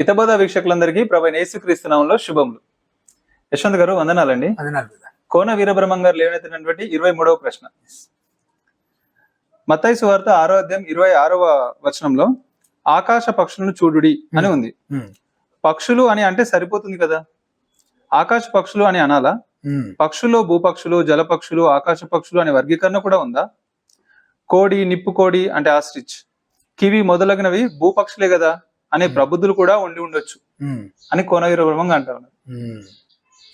హితబోధ వీక్షకులందరికీ ప్రభు యేసుక్రీస్తునామంలో శుభములు. యశ్వంత్ గారు వందనాలండి. కోన వీరబ్రహ్మం గారు లేవనెత్తినటువంటి ఇరవై మూడవ ప్రశ్న. మత్తయి సువార్త ఆరో అధ్యాయం ఇరవై ఆరవ వచనంలో ఆకాశ పక్షులను చూడుడి అని ఉంది. పక్షులు అని అంటే సరిపోతుంది కదా? ఆకాశ పక్షులు అని అనాలా? పక్షులు భూపక్షులు జలపక్షులు ఆకాశ పక్షులు అనే వర్గీకరణ కూడా ఉందా? కోడి నిప్పు కోడి అంటే ఆస్ట్రిచ్. కివి మొదలగినవి భూపక్షులే కదా? అనే ప్రబుద్ధులు కూడా ఉండి ఉండొచ్చు. అని కోన వీరబ్రహ్మంగా అంటారు.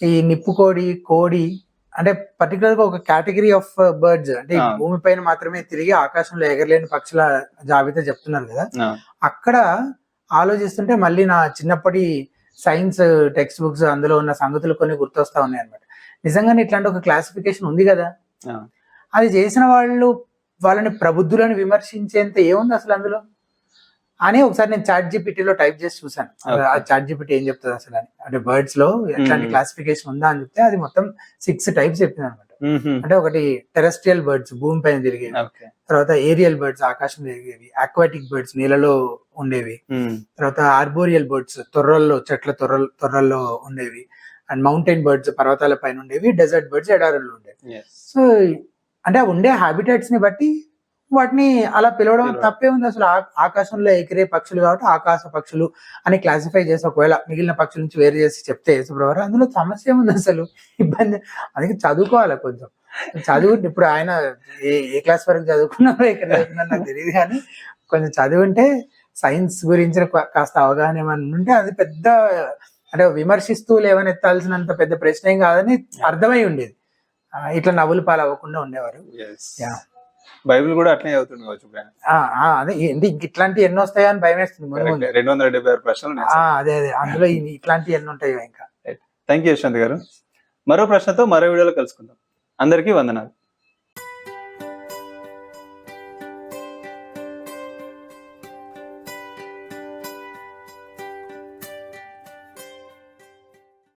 ఈ నిప్పు కోడి కోడి అంటే పర్టికులర్గా ఒక కేటగిరీ ఆఫ్ బర్డ్స్ అంటే. భూమి పైన మాత్రమే తిరిగి ఆకాశంలో ఎగరలేని పక్షుల జాబితా చెప్తున్నారు కదా. అక్కడ ఆలోచిస్తుంటే మళ్ళీ నా చిన్నప్పటి సైన్స్ టెక్స్ట్ బుక్స్ అందులో ఉన్న సంగతులు కొన్ని గుర్తొస్తా ఉన్నాయి అనమాట నిజంగానే ఇట్లాంటి ఒక క్లాసిఫికేషన్ ఉంది కదా. అది చేసిన వాళ్ళు వాళ్ళని ప్రబుద్ధులను విమర్శించేంత ఏముంది అసలు అందులో? అని ఒకసారి నేను చాట్ జీపీటీలో టైప్ చేసి చూసాను. ఆ చాట్ జీపీటీ ఏం చెప్తుంది అసలు అని అంటే బర్డ్స్లో ఎట్లాంటి. క్లాసిఫికేషన్ ఉందా అని చెప్తే అది మొత్తం సిక్స్ టైప్స్ చెప్పింది అనమాట. అంటే ఒకటి టెరెస్ట్రియల్ బర్డ్స్ భూమి పైన తిరిగేవి తర్వాత ఏరియల్ బర్డ్స్ ఆకాశంలో తిరిగేవి అక్వాటిక్ బర్డ్స్ నీళ్ళలో ఉండేవి. తర్వాత ఆర్బోరియల్ బర్డ్స్ తొర్రల్లో చెట్ల తొర్రల్ తొర్రల్లో ఉండేవి అండ్ మౌంటైన్ బర్డ్స్ పర్వతాల పైన ఉండేవి డెజర్ట్ బర్డ్స్ ఎడారుల్లో ఉండేవి. సో అంటే ఉండే హ్యాబిటేట్స్ని బట్టి వాటిని అలా పిలవడం. తప్పే ఉంది. అసలు ఆ- ఆకాశంలో ఎగిరే పక్షులు కాబట్టి ఆకాశ పక్షులు అని క్లాసిఫై చేసి ఒకవేళ మిగిలిన పక్షుల నుంచి వేరు చేసి చెప్తే శుభ్రవారు అందులో సమస్య ఏముంది అసలు? ఇబ్బంది. అందుకే చదువుకోవాలి కొంచెం. చదువు ఇప్పుడు ఆయన ఏ ఏ క్లాస్ వరకు చదువుకున్నారో ఎక్కడ చదువుకున్నారో నాకు తెలియదు కానీ కొంచెం చదువుంటే సైన్స్ గురించి కా- కాస్త అవగాహన ఏమైనా ఉంటే అది పెద్ద అంటే విమర్శిస్తూ లేవనెత్తాల్సినంత పెద్ద ప్రశ్న ఏం కాదని అర్థమై ఉండేది. ఇట్లా నవ్వులు పాలు అవ్వకుండా ఉండేవారు. Yes. బైబిల్ కూడా అట్లనే అవుతుంది కావచ్చు అదే ఏంటి ఇట్లాంటి ఎన్ని వస్తాయో అని భయం వేస్తుంది. రెండు వందల డెబ్బై ఆరు ప్రశ్నలు అదే అదే అందులో ఇట్లాంటి ఎన్ని ఉంటాయో ఇంకా. థ్యాంక్ యూ యశ్వంత్ గారు. మరో ప్రశ్నతో మరో వీడియోలో కలుసుకుందాం. అందరికీ వందనాలు.